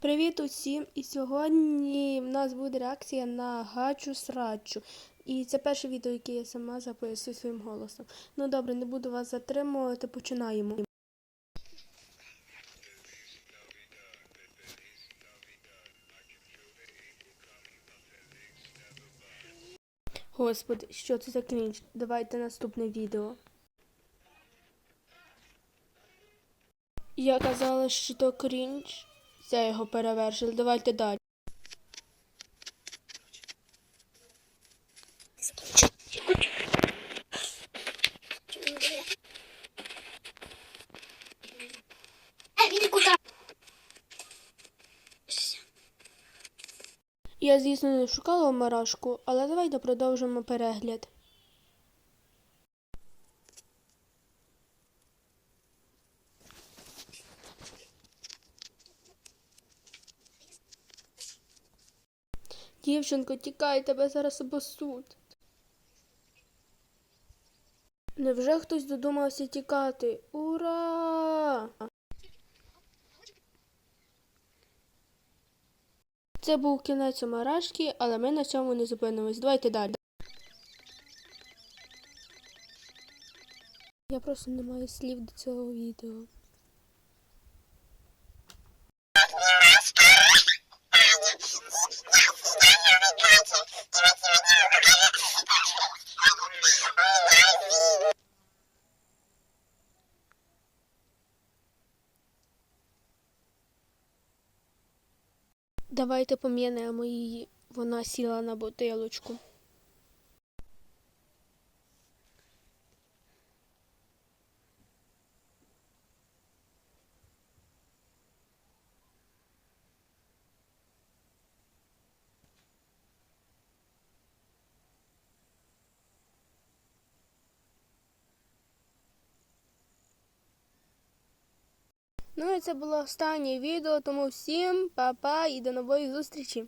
Привіт усім! І сьогодні в нас буде реакція на гачу срачу. І це перше відео, яке я сама записую своїм голосом. Ну добре, не буду вас затримувати, починаємо. Господи, що це за крінж? Давайте наступне відео. Я казала, що то крінж. Це його перевершили. Давайте далі. Я, звісно, не шукала марашку, але давайте продовжимо перегляд. Дівчинко, тікай, тебе зараз обосуть. Невже хтось додумався тікати? Ура! Це був кінець Марашки, але ми на цьому не зупинимось. Давайте далі. Я просто не маю слів до цього відео. Давайте пом'янемо її. Вона сіла на бутилочку. Ну і це було останнє відео, тому всім па-па і до нової зустрічі!